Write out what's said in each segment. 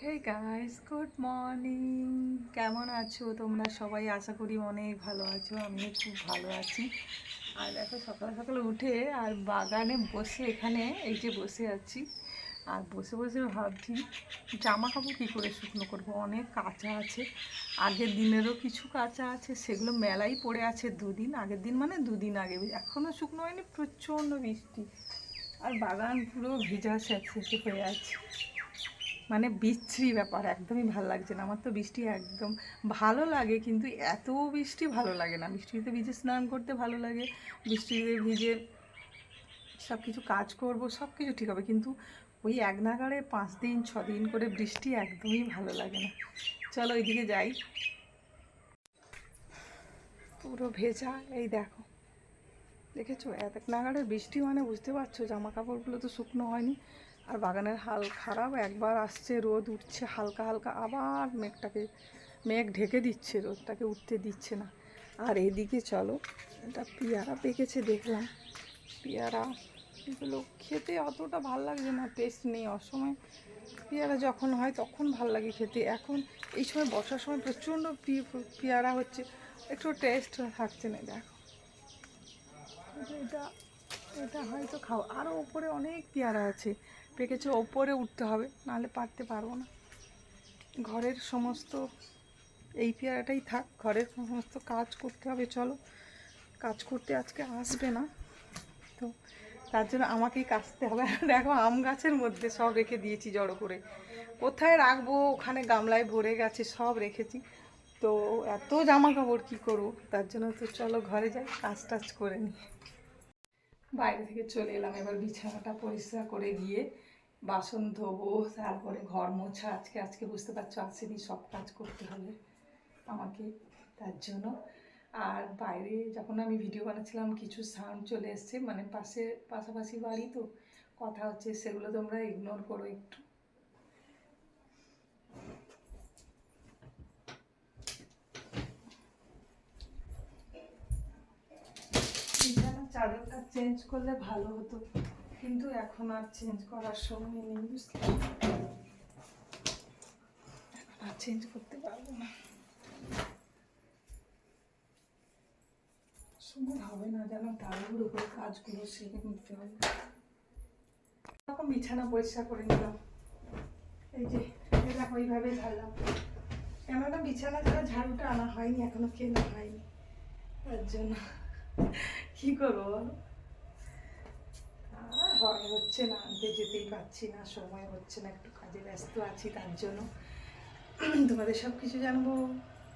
Hey guys good morning কেমন আছো তোমরা সবাই? আশা করি অনেক ভালো আছো, আমিও খুব ভালো আছি। আর দেখো, সকাল সকাল উঠে আর বাগানে বসে, এখানে এই যে বসে আছি। আর বসে বসে ভাবছি জামা কাপড় কী করে শুকনো করব? অনেক কাঁচা আছে। আগের দিনেরও কিছু কাঁচা আছে, সেগুলো মেলাই পড়ে আছে দুদিন। আগের দিন মানে দুদিন আগে। এখনও শুকনো হয়নি, প্রচণ্ড বৃষ্টি। আর বাগান পুরো ভেজা স্যাঁতস্যাঁতে হয়ে আছে। মানে বিচ্ছিরি ব্যাপার, একদমই ভালো লাগছে না। আমার তো বৃষ্টি একদম ভালো লাগে, কিন্তু এত বৃষ্টি ভালো লাগে না। বৃষ্টিতে ভিজে স্নান করতে ভালো লাগে, বৃষ্টিতে ভিজে সব কিছু কাজ করব সব কিছু ঠিক হবে, কিন্তু ওই এক নাগাড়ে পাঁচ দিন, ছ দিন করে বৃষ্টি একদমই ভালো লাগে না। চলো ওইদিকে যাই। পুরো ভেজা, এই দেখো। দেখেছ? এক নাগাড়ে বৃষ্টি মানে বুঝতে পারছ জামা কাপড়গুলো তো শুকনো হয়নি। আর বাগানের হাল খারাপ, একবার আসছে রোদ, উঠছে হালকা হালকা, আবার মেঘটাকে, মেঘ ঢেকে দিচ্ছে, রোদটাকে উঠতে দিচ্ছে না। আর এদিকে চলো, এটা পেয়ারা পেকেছে, দেখলাম। পেয়ারা, এগুলো খেতে অতটা ভালো লাগছে না টেস্ট নেই। অসময় পেয়ারা যখন হয়, তখন ভালো লাগে খেতে। এখন এই সময় বর্ষার সময় প্রচণ্ড পেয়ারা হচ্ছে, একটু টেস্ট থাকছে না, দেখো। এটা এটা হয়তো খাও। আরও ওপরে অনেক পেয়ারা আছে। পেকেছে, ওপরে উঠতে হবে, নাহলে পারতে পারব না। ঘরের সমস্ত, এই পেয়ারাটাই থাক, ঘরের সমস্ত কাজ করতে হবে, চলো। কাজ করতে আজকে আসবে না। তো তার জন্য আমাকেই কাচতে হবে। দেখো, আম গাছের মধ্যে সব রেখে দিয়েছি জড়ো করে। কোথায় রাখব? ওখানে গামলায় ভরে গেছে, সব রেখেছি। তো এত জামা কাপড় কী করব? তার জন্য তো চলো ঘরে যাই, কাজ টাজ করে নিই। বাইরে থেকে চলে এলাম। এবার বিছানাটা পরিষ্কার করে গিয়ে বাসন ধোবো, তারপরে ঘর মোছা। আজকে আজকে বুঝতে পারছ আসেনি সব কাজ করতে হবে আমাকে, তার জন্য। আর বাইরে যখন আমি ভিডিও বানাচ্ছিলাম, কিছু সাউন্ড চলে এসছে। মানে পাশে, পাশাপাশি বাড়ি তো, কথা হচ্ছে সেগুলো তোমরা ইগনোর করো একটু। চাদরটা চেঞ্জ করলে ভালো হতো। কিন্তু এখন আর চেঞ্জ করার সময় নেই বুঝতে এখন আর চেঞ্জ করতে পারব না। সময় হবে না যেন তাড়াহুড়ো করে কাজগুলো সেরে নিতে হবে। এরকম বিছানা পরিষ্কার করে নিলাম। এই যে, এটা ওইভাবে ঝাড়লাম। কেননা বিছানা ছাড়া ঝাড়ুটা আনা হয়নি, এখনও কেনা হয়নি। তার জন্য কি করব বলো? হয় হচ্ছে না, আনতে যেতেই পারছি না, সময় হচ্ছে না, একটু কাজে ব্যস্ত আছি তার জন্য। তোমাদের সব কিছু জানব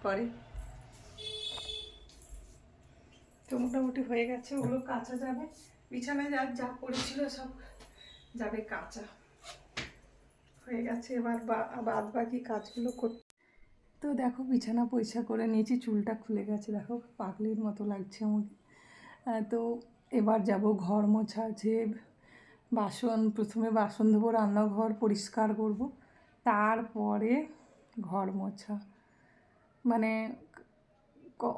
পরে। তো মোটামুটি হয়ে গেছে, ওগুলো কাঁচা যাবে। বিছানায় যা যা পড়েছিল সব যাবে কাঁচা। হয়ে গেছে, এবার বাদ বাকি কাজগুলো করতে তো দেখো, বিছানা পয়সা করে নিয়েছি, চুলটা খুলে গেছে। দেখো, পাগলির মতো লাগছে আমাকে। তো এবার যাব ঘর মোছা আছে বাসন, প্রথমে বাসন ধোবো, রান্নাঘর পরিষ্কার করব, তারপরে ঘর মোছা। মানে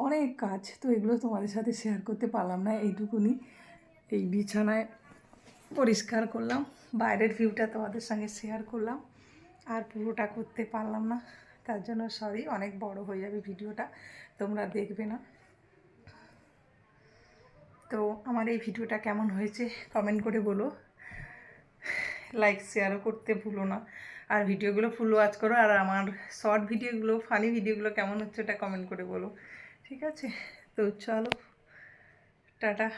অনেক কাজ, তো এগুলো তোমাদের সাথে শেয়ার করতে পারলাম না, এইটুকুনি। এই বিছানায় পরিষ্কার করলাম, বাইরের ভিউটা তোমাদের সঙ্গে শেয়ার করলাম, আর পুরোটা করতে পারলাম না, তার জন্য সরি অনেক বড় হয়ে যাবে ভিডিওটা তোমরা দেখবে না। তো আমার এই ভিডিওটা কেমন হয়েছে কমেন্ট করে বলো। লাইক শেয়ারও করতে ভুলো না। আর ভিডিওগুলো ফুল ওয়াচ করো। আর আমার শর্ট ভিডিওগুলো ফানি ভিডিওগুলো কেমন হচ্ছে ওটা কমেন্ট করে বলো। ঠিক আছে? তো চলো, টাটা।